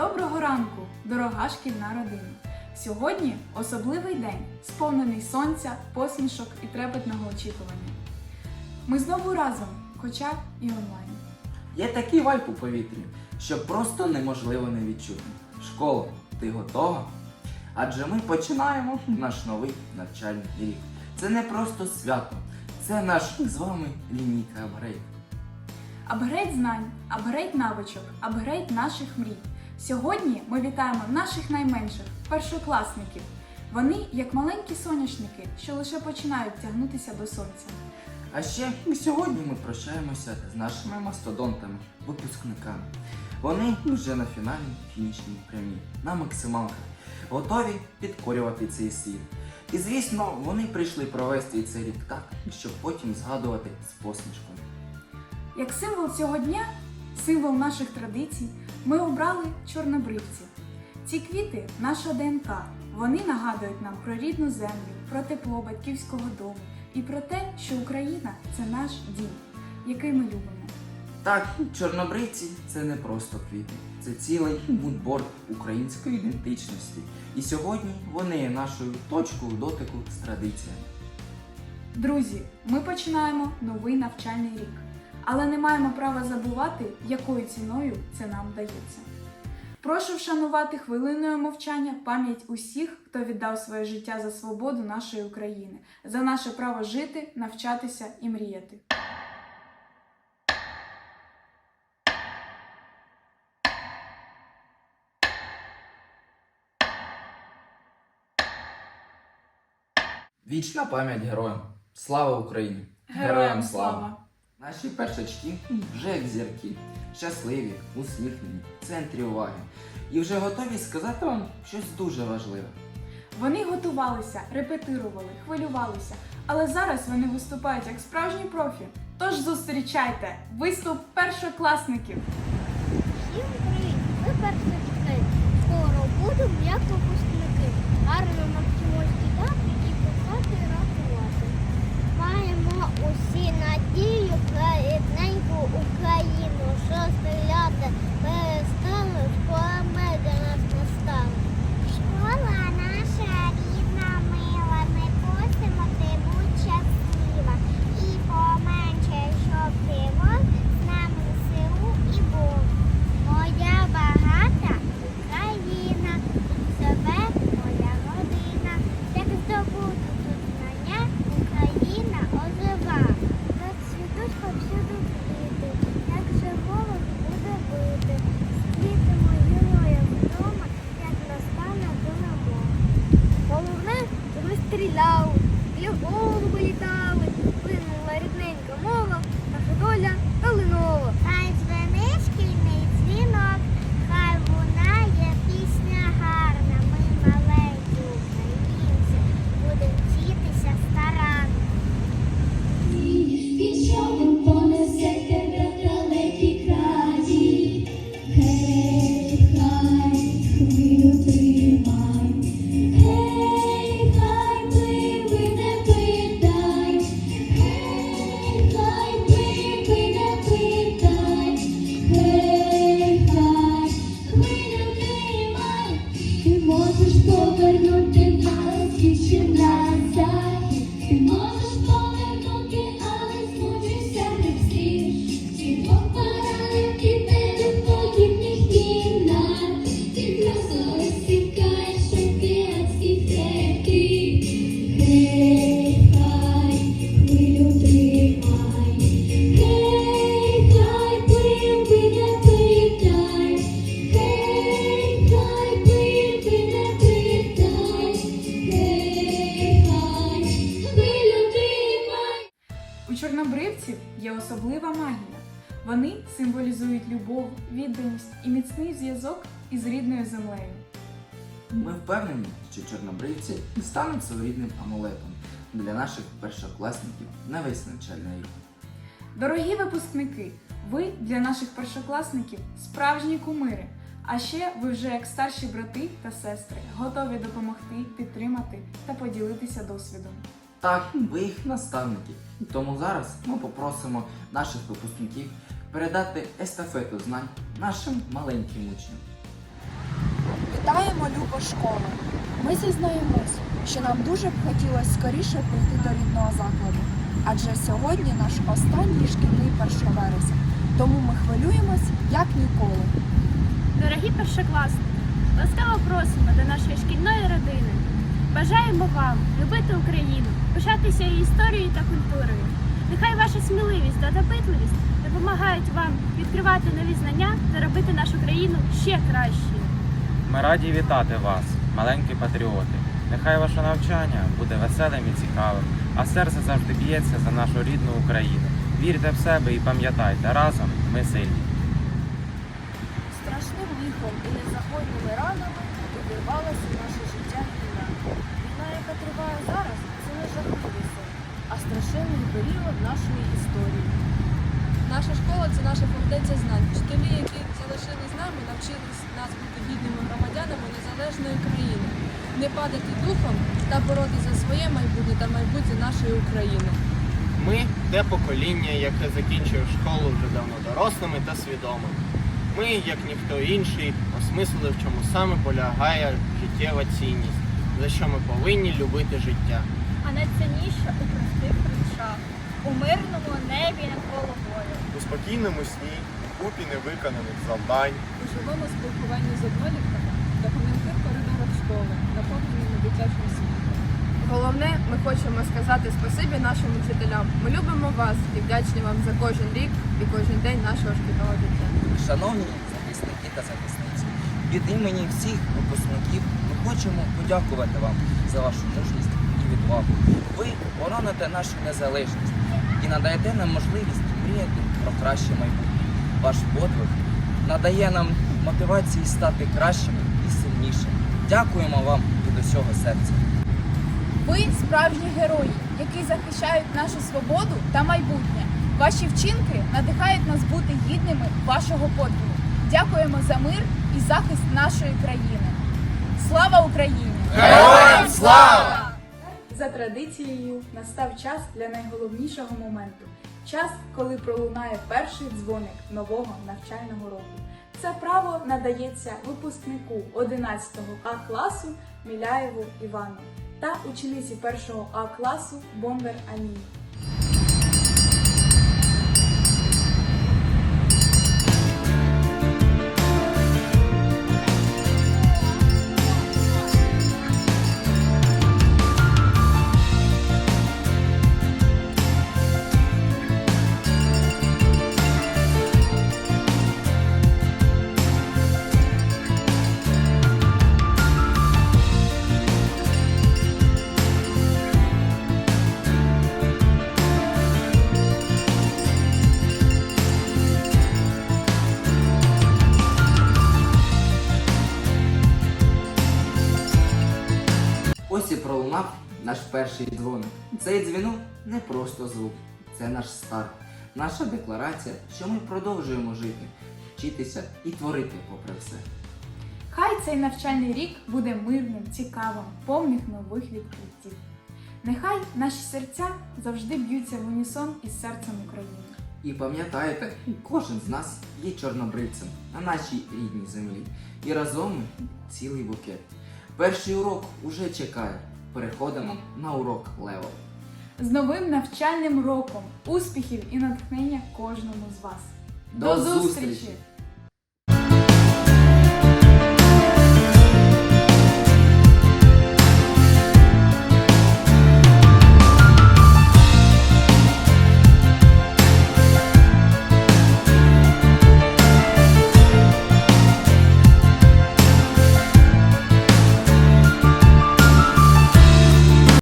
Доброго ранку, дорога шкільна родина! Сьогодні особливий день, сповнений сонця, посмішок і трепетного очікування. Ми знову разом, хоча і онлайн. Є такий вайп у повітрі, що просто неможливо не відчути. Школа, ти готова? Адже ми починаємо наш новий навчальний рік. Це не просто свято, це наш з вами лінійка апгрейд. Апгрейд знань, апгрейд навичок, апгрейд наших мрій. Сьогодні ми вітаємо наших найменших першокласників. Вони як маленькі соняшники, що лише починають тягнутися до сонця. А ще сьогодні ми прощаємося з нашими мастодонтами, випускниками. Вони вже на фінальній фінішній прямі, на максималках, готові підкорювати цей світ. І звісно, вони прийшли провести цей рік так, щоб потім згадувати з посмішкою. Як символ цього дня, символ наших традицій, ми обрали чорнобривці. Ці квіти наша ДНК. Вони нагадують нам про рідну землю, про тепло батьківського дому і про те, що Україна це наш дім, який ми любимо. Так, чорнобривці це не просто квіти, це цілий мудборд української ідентичності. І сьогодні вони є нашою точкою дотику з традиціями. Друзі, ми починаємо новий навчальний рік, але не маємо права забувати, якою ціною це нам вдається. Прошу вшанувати хвилиною мовчання пам'ять усіх, хто віддав своє життя за свободу нашої України, за наше право жити, навчатися і мріяти. Вічна пам'ять героям! Слава Україні! Наші першачки вже як зірки, щасливі, усміхнені, в центрі уваги. І вже готові сказати вам щось дуже важливе. Вони готувалися, репетирували, хвилювалися, але зараз вони виступають як справжні профі. Тож зустрічайте виступ першокласників. Всім привіт! Ми першачки. Скоро будемо як чорнобривців є особлива магія. Вони символізують любов, відданість і міцний зв'язок із рідною землею. Ми впевнені, що чорнобривці стануть своєрідним амулетом для наших першокласників на весь навчальний рік. Дорогі випускники, ви для наших першокласників справжні кумири. А ще ви вже як старші брати та сестри, готові допомогти, підтримати та поділитися досвідом. Так, ви їх наставники. Тому зараз ми попросимо наших випускників передати естафету знань нашим маленьким учням. Вітаємо, любо школу! Ми зізнаємось, що нам дуже б хотілося скоріше прийти до рідного закладу, адже сьогодні наш останній шкільний 1 вересня, тому ми хвилюємось як ніколи. Дорогі першокласники, ласкаво просимо до нашої шкільної родини. Бажаємо вам любити Україну, пишатися її історією та культурою. Нехай ваша сміливість та допитливість допомагають вам відкривати нові знання та робити нашу країну ще кращою. Ми раді вітати вас, маленькі патріоти. Нехай ваше навчання буде веселим і цікавим, а серце завжди б'ється за нашу рідну Україну. Вірте в себе і пам'ятайте, разом ми сильні. Нашої історії. Наша школа це наша фортеця знань. Вчителі, які залишились з нами, навчились нас бути гідними громадянами незалежної країни, не падати духом та боротися за своє майбутнє та майбутнє нашої України. Ми те покоління, яке закінчує школу вже давно дорослими та свідомими. Ми, як ніхто інший, осмислили, в чому саме полягає життєва цінність, за що ми повинні любити життя. А найцінніше у простих речах, у мирному небі над головою. у спокійному сні, купі невиконаних завдань. У живому спілкуванні з однолітками та в коридорах школи, наповненими дитячим світом. Головне, ми хочемо сказати спасибі нашим вчителям. Ми любимо вас і вдячні вам за кожен рік і кожен день нашого шкільного життя. Шановні захисники та захисниці, від імені всіх випускників ми хочемо подякувати вам за вашу мужність і відвагу. Ви бороните нашу незалежність надаєте нам можливість мріяти про краще майбутнє. Ваш подвиг надає нам мотивації стати кращими і сильнішими. Дякуємо вам від усього серця. Ви справжні герої, які захищають нашу свободу та майбутнє. Ваші вчинки надихають нас бути гідними вашого подвигу. Дякуємо за мир і захист нашої країни. Слава Україні! Героям слава! Традицією настав час для найголовнішого моменту. Час, коли пролунає перший дзвоник нового навчального року. Це право надається випускнику 11 А класу Міляєву Івану та учениці 1 А класу Бондар Аміні. Перший дзвоник. Цей дзвінок не просто звук, це наш старт, наша декларація, що ми продовжуємо жити, вчитися і творити попри все. Хай цей навчальний рік буде мирним, цікавим, повних нових відкриттів. Нехай наші серця завжди б'ються в унісон із серцем України. І пам'ятайте, кожен з нас є чорнобривцем на нашій рідній землі. І разом ми цілий букет. Перший урок уже чекає. Переходимо на урок Лео. З новим навчальним роком, успіхів і натхнення кожному з вас. До зустрічі!